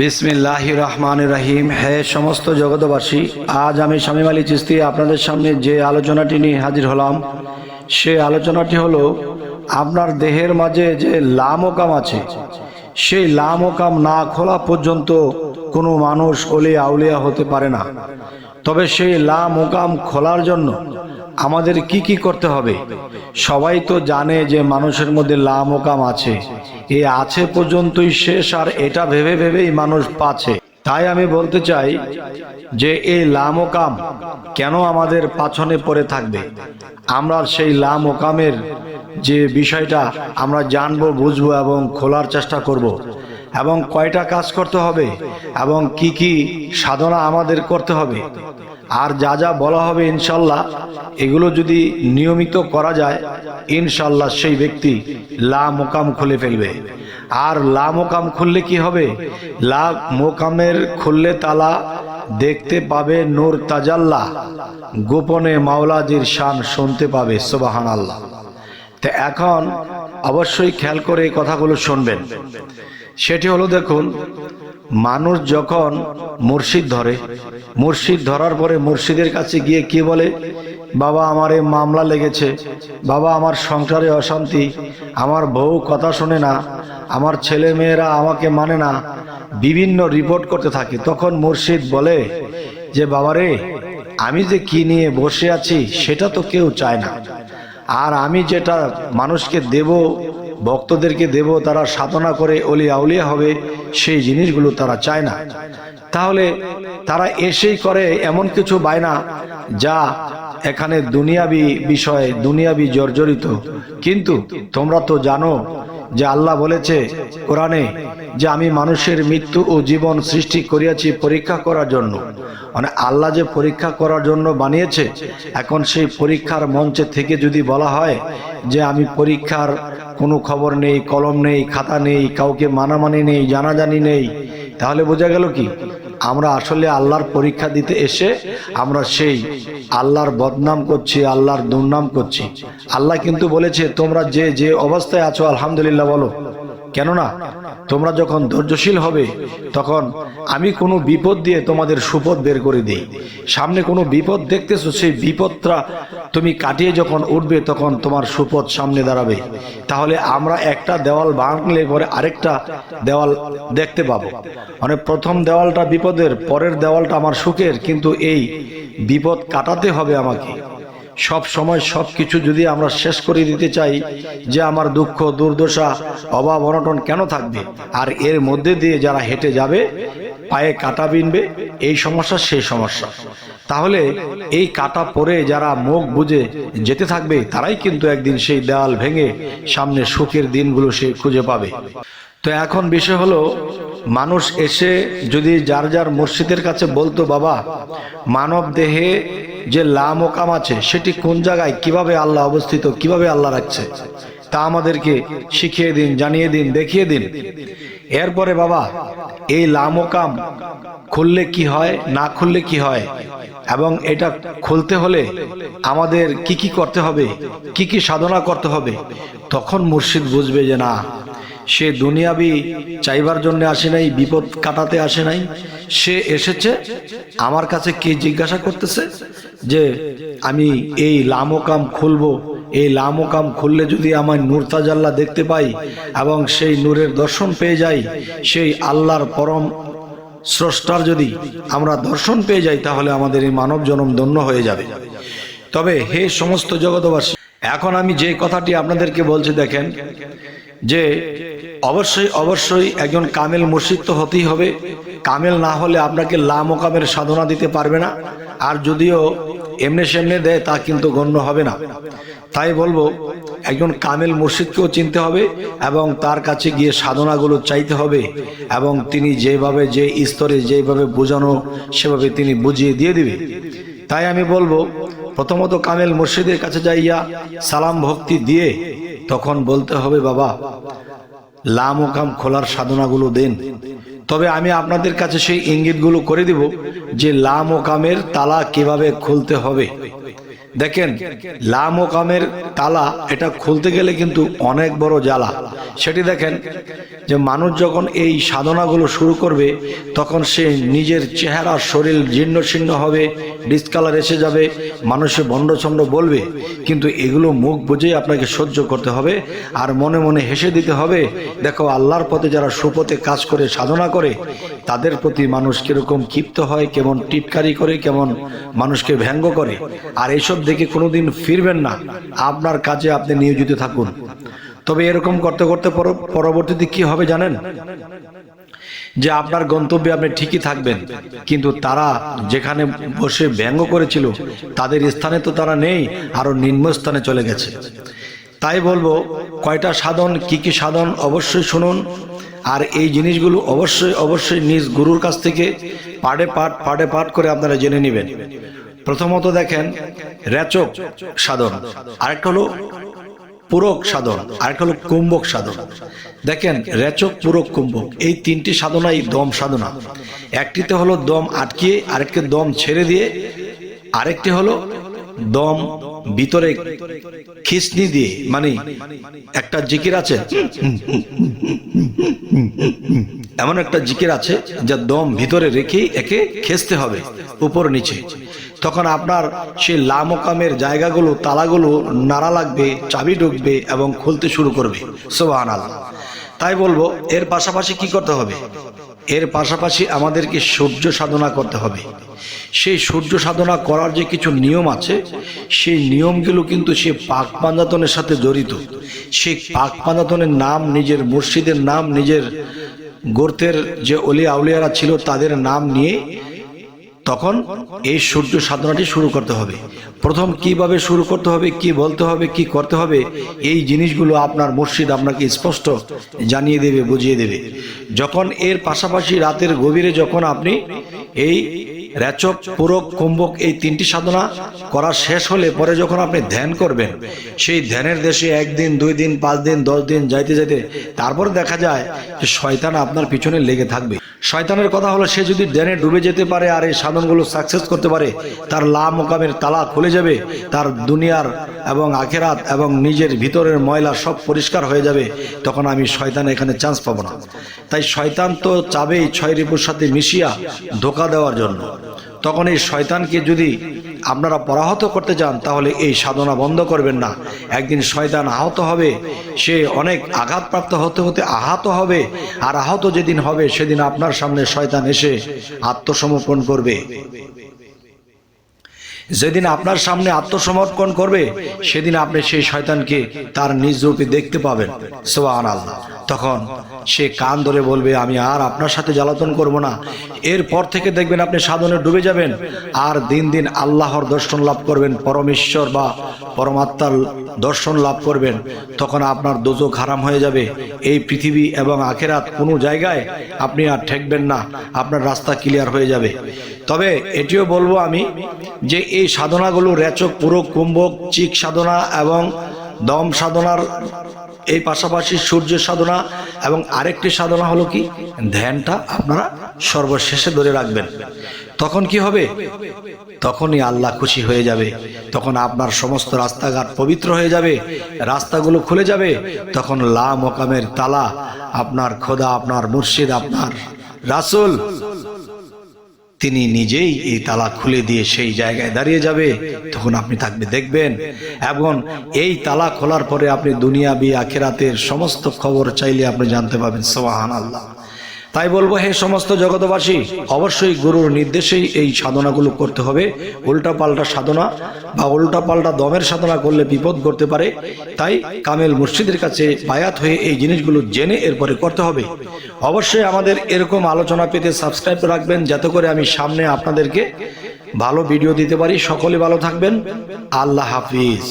বিসমিল্লাহ রহমান রাহিম হে সমস্ত জগতবাসী আজ আমি শামীম আলী চিস্তি আপনাদের সামনে যে আলোচনাটি নিয়ে হাজির হলাম, সে আলোচনাটি হলো, আপনার দেহের মাঝে যে লামোকাম আছে, সেই লামোকাম না খোলা পর্যন্ত কোনো মানুষ অলি আউলিয়া হতে পারে না। তবে সেই লামোকাম খোলার জন্য আমাদের কি কি করতে হবে? সবাই তো জানে যে মানুষের মধ্যে লামোকাম আছে। এ আছে পর্যন্তই শেষ আর এটা ভেবে ভেবেই মানুষ পাচ্ছে তাই আমি বলতে চাই যে এই লাম লামোকাম কেন আমাদের পাছনে পড়ে থাকবে? আমরা সেই লামোকামের যে বিষয়টা আমরা জানব, বুঝব এবং খোলার চেষ্টা করব। এবং কয়টা কাজ করতে হবে এবং কি কি সাধনা আমাদের করতে হবে? আর যা যা বলা হবে ইনশাল্লাহ, এগুলো যদি নিয়মিত করা যায়, ইনশাল্লাহ সেই ব্যক্তি লা মোকাম খুলে ফেলবে। আর লা মোকাম খুললে কি হবে? লা মোকামের খুললে তালা দেখতে পাবে নূর তাজাল্লা, গোপনে মাওলাজির শান শুনতে পাবে সোবাহান আল্লাহ তো এখন অবশ্যই খেয়াল করে এই কথাগুলো শুনবেন। সেটি হলো দেখুন মানুষ যখন মুর্শিদ ধরে, মুর্শিদ ধরার পরে মুর্শিদের কাছে গিয়ে কি বলে? বাবা, আমার এই মামলা লেগেছে। বাবা, আমার সংসারে অশান্তি। আমার বউ কথা শোনে না। আমার ছেলে মেয়েরা আমাকে মানে না। বিভিন্ন রিপোর্ট করতে থাকে। তখন মুর্শিদ বলে, যে বাবারে আমি যে কি নিয়ে বসে আছি, সেটা তো কেউ চায় না। আর আমি যেটা মানুষকে দেব ভক্তদেরকে দেব, তারা সাধনা করে অলি আউলিয়া হবে, সেই জিনিসগুলো তারা চায় না। তাহলে তারা এসেই করে এমন কিছু বায়না যা এখানে দুনিয়াবি বিষয় দুনিয়াবি জর্জরিত। কিন্তু তোমরা তো জানো যে আল্লাহ বলেছে কোরআনে যে আমি মানুষের মৃত্যু ও জীবন সৃষ্টি করিয়াছি পরীক্ষা করার জন্য। মানে আল্লাহ যে পরীক্ষা করার জন্য বানিয়েছে, এখন সেই পরীক্ষার মঞ্চে থেকে যদি বলা হয় যে আমি পরীক্ষার কোনো খবর নেই, কলম নেই, খাতা নেই, কাউকে মানামানি নেই, জানাজানি নেই, তাহলে বোঝা গেল কি? আমরা আসলে আল্লাহর পরীক্ষা দিতে এসে আমরা সেই আল্লাহর বদনাম করছি, আল্লাহর দুর্নাম করছি। আল্লাহ কিন্তু বলেছে, তোমরা যে যে অবস্থায় আছো, আলহামদুলিল্লাহ বলো। কেননা তোমরা যখন ধৈর্যশীল হবে, তখন আমি কোনো বিপদ দিয়ে তোমাদের সুপদ বের করে দিই। সামনে কোনো বিপদ দেখতেছো, সেই বিপদটা তুমি কাটিয়ে যখন উঠবে, তখন তোমার সুপদ সামনে দাঁড়াবে। তাহলে আমরা একটা দেওয়াল ভাঙলে পরে আরেকটা দেওয়াল দেখতে পাবো। মানে প্রথম দেওয়ালটা বিপদের, পরের দেওয়ালটা আমার সুখের, কিন্তু এই বিপদ কাটাতে হবে আমাকে। সব সময় সব কিছু যদি আমরা শেষ করে দিতে চাই যে আমার দুঃখ, দুর্দশা, অভাব, অনটন কেন থাকবে? আর এর মধ্যে দিয়ে যারা হেঁটে যাবে, পায়ে কাটা বিনবে, এই সমস্যা, সেই সমস্যা। তাহলে এই কাটা পরে যারা মুখ বুঝে যেতে থাকবে, তারাই কিন্তু একদিন সেই দেওয়াল ভেঙে সামনে সুখের দিনগুলো সে খুঁজে পাবে। তো এখন বিষয় হলো মানুষ এসে যদি যার যার মসজিদের কাছে বলতো, বাবা, মানব দেহে যে লামোকাম আছে, সেটি কোন জায়গায়, কীভাবে আল্লাহ অবস্থিত, কীভাবে আল্লাহ রাখছে, তা আমাদেরকে শিখিয়ে দিন, জানিয়ে দিন, দেখিয়ে দিন। এরপরে, বাবা, এই লামোকাম খুললে কি হয়, না খুললে কি হয়? এবং এটা খুলতে হলে আমাদের কি কি করতে হবে, কি কি সাধনা করতে হবে? তখন মুর্শিদ বুঝবে যে, না সে দুনিয়াবি চাইবার জন্য আসে নাই, বিপদ কাটাতে আসে নাই। সে এসেছে, আমার কাছে কি জিজ্ঞাসা করতেছে যে, আমি এই লামোকাম খুলবো, এই লামোকাম খুললে যদি আমার নূর তাজাল্লা দেখতে পাই এবং সেই নূরের দর্শন পেয়ে যাই, সেই আল্লাহর পরম স্রষ্টার যদি আমরা দর্শন পেয়ে যাই, তাহলে আমাদের এই মানব জনম ধন্য হয়ে যাবে। তবে হে সমস্ত জগতবাসী এখন আমি যে কথাটি আপনাদেরকে বলছি দেখেন, যে অবশ্যই অবশ্যই একজন কামেল মুর্শিদ তো হতেই হবে। কামেল না হলে আপনাকে লামোকামের সাধনা দিতে পারবে না। আর যদিও এমনি সেমনে দেয়, তা কিন্তু গণ্য হবে না। তাই বলব, একজন কামেল মুর্শিদকেও চিনতে হবে এবং তার কাছে গিয়ে সাধনাগুলো চাইতে হবে এবং তিনি যেভাবে, যে স্তরে যেভাবে বোঝানো, সেভাবে তিনি বুঝিয়ে দিয়ে দিবে। তাই আমি বলব প্রথমত কামেল মুর্শিদের কাছে যাইয়া সালাম ভক্তি দিয়ে তখন বলতে হবে, বাবা, লাম ও কাম খোলার সাধনাগুলো দেন। তবে আমি আপনাদের কাছে সেই ইঙ্গিতগুলো করে দিব যে লাম ও কামের তালা কীভাবে খুলতে হবে। দেখেন লামোকামের তালা এটা খুলতে গেলে কিন্তু অনেক বড় জ্বালা। সেটি দেখেন যে মানুষ যখন এই সাধনাগুলো শুরু করবে, তখন সে নিজের চেহারা, শরীর জীর্ণ শীর্ণ হবে ডিসকালার এসে যাবে, মানুষে বন্ডছন্ড বলবে। কিন্তু এগুলো মুখ বুঝেই আপনাকে সহ্য করতে হবে আর মনে মনে হেসে দিতে হবে। দেখো, আল্লাহর পথে যারা সুপথে কাজ করে, সাধনা করে, তাদের প্রতি মানুষ কীরকম ক্ষিপ্ত হয়, কেমন টিটকারি করে, কেমন মানুষকে ব্যঙ্গ করে। আর এইসব দেখে কোনোদিন ফিরবেন না। আপনার কাজে আপনি নিয়োজিত থাকুন। তবে এরকম করতে করতে পরবর্তীতে কি হবে জানেন? যে আপনার গন্তব্যে আপনি ঠিকই থাকবেন, কিন্তু তারা যেখানে বসে ব্যঙ্গ করেছিল, তাদের স্থানে তো তারা নেই, আরও নিম্ন স্থানে চলে গেছে। তাই বলব, কয়টা সাধন, কি কি সাধন অবশ্যই শুনুন, আর এই জিনিসগুলো অবশ্যই অবশ্যই নিজ গুরুর কাছ থেকে পাড়ে পাঠ পাড়ে পাঠ করে আপনারা জেনে নেবেন। প্রথমত দেখেন রেচক সাধন, আরেকটা হলো পুরক সাধন, আরেকটা হলো কুম্ভক সাধন। দেখেন রেচক, পুরক, কুম্ভক, এই তিনটি সাধনাই দম সাধনা। একটিতে হলো দম আটকিয়ে, আরেকটি দম ছেড়ে দিয়ে, আরেকটি হলো দম, ভিতরে খিসনি দিয়ে মানে একটা জিকির আছে? এমন একটা জিকির আছে যা দম ভিতরে রেখেই একে খেসতে হবে, উপর নিচে। তখন আপনার সেই লামকামের জায়গাগুলো, তালাগুলো নাড়া লাগবে, চাবি ঢুকবে এবং খুলতে শুরু করবে। সোবাহান আল্লাহ তাই বলব, এর পাশাপাশি কি করতে হবে? এর পাশাপাশি আমাদেরকে সূর্য সাধনা করতে হবে। সেই সূর্য সাধনা করার যে কিছু নিয়ম আছে, সেই নিয়মগুলো কিন্তু সে পাক পাঞ্জাতনের সাথে জড়িত। সেই পাক পাঞ্জাতনের নাম নিজের মুর্শিদের নাম, নিজের গোর্তের যে অলি আউলিয়ারা ছিল, তাদের নাম নিয়ে তখন এই সূর্য সাধনাটি শুরু করতে হবে। প্রথম কীভাবে শুরু করতে হবে, কি বলতে হবে, কি করতে হবে, এই জিনিসগুলো আপনার মুর্শিদ আপনাকে স্পষ্ট জানিয়ে দেবে, বুঝিয়ে দেবে। যখন এর পাশাপাশি রাতের গভীরে যখন আপনি এই রেচক পুরক, কুম্ভক এই তিনটি সাধনা করা শেষ হলে পরে যখন আপনি ধ্যান করবেন, সেই ধ্যানের দেশে একদিন, দুই দিন, পাঁচ দিন, দশ দিন যাইতে যাইতে তারপর দেখা যায় যে শয়তান আপনার পিছনে লেগে থাকবে। শয়তানের কথা হলো, সে যদি ড্যানে ডুবে যেতে পারে আর এই সাধনগুলো সাকসেস করতে পারে, তার লা মোকামের তালা খুলে যাবে, তার দুনিয়ার এবং আখেরাত এবং নিজের ভিতরের ময়লা সব পরিষ্কার হয়ে যাবে, তখন আমি শয়তান এখানে চান্স পাবো না। তাই শয়তান তো চাবেই ছয় রিপুর সাথে মিশিয়া ধোকা দেওয়ার জন্য। তখন এই শয়তানকে যদি আপনারা পরাহত করতে চান তাহলে এই সাধনা বন্ধ করবেন না। একদিন শয়তান আহত হবে, সে অনেক আঘাতপ্রাপ্ত হতে হতে আহত হবে, আর আহত যেদিন হবে, সেদিন আপনার সামনে শয়তান এসে আত্মসমর্পণ করবে। যেদিন আপনার সামনে আত্মসমর্পণ করবে, সেদিন আপনি সেই শয়তানকে তার নিজ রূপে দেখতে পাবেন। সোহান আল্লাহ তখন সে কান ধরে বলবে, আমি আর আপনার সাথে জ্বালাতন করব না। এরপর থেকে দেখবেন আপনি সাধনে ডুবে যাবেন। আর দিন দিন আল্লাহর দর্শন লাভ করবেন, পরমেশ্বর বা পরমাত্মার দর্শন লাভ করবেন। তখন আপনার দোজক হারাম হয়ে যাবে। এই পৃথিবী এবং আখেরাত কোনো জায়গায় আপনি আর ঠেকবেন না, আপনার রাস্তা ক্লিয়ার হয়ে যাবে। তবে এটিও বলব আমি যে এই সাধনাগুলো রেচক পুরো কুম্ভক, চিক সাধনা এবং দম সাধনার এই পাশাপাশি সূর্য সাধনা এবং আরেকটি সাধনা হলো কি? ধ্যানটা আপনারা সর্বশেষে ধরে রাখবেন। তখন কি হবে? তখনই আল্লাহ খুশি হয়ে যাবে। তখন আপনার সমস্ত রাস্তাঘাট পবিত্র হয়ে যাবে। রাস্তাগুলো খুলে যাবে। তখন লা মোকামের তালা আপনার খোদা, আপনার মুর্শিদ, আপনার রাসুল তিনি নিজেই এই তালা খুলে দিয়ে সেই জায়গায় দাঁড়িয়ে যাবে, তখন আপনি থাকবে, দেখবেন। এবং এই তালা খোলার পরে আপনি দুনিয়া দুনিয়াবি আখেরাতের সমস্ত খবর চাইলে আপনি জানতে পারবেন সোহান আল্লাহ তাই বলব, হে সমস্ত জগতবাসী অবশ্যই গুরুর নির্দেশেই এই সাধনাগুলো করতে হবে। উল্টা পাল্টা সাধনা বা উল্টা পাল্টা দমের সাধনা করলে বিপদ করতে পারে। তাই কামেল মুর্শিদের কাছে বায়াত হয়ে এই জিনিসগুলো জেনে এরপরে করতে হবে। অবশ্যই আমাদের এরকম আলোচনা পেতে সাবস্ক্রাইব রাখবেন, যাতে করে আমি সামনে আপনাদেরকে ভালো ভিডিও দিতে পারি। সকলে ভালো থাকবেন। আল্লাহ হাফিজ।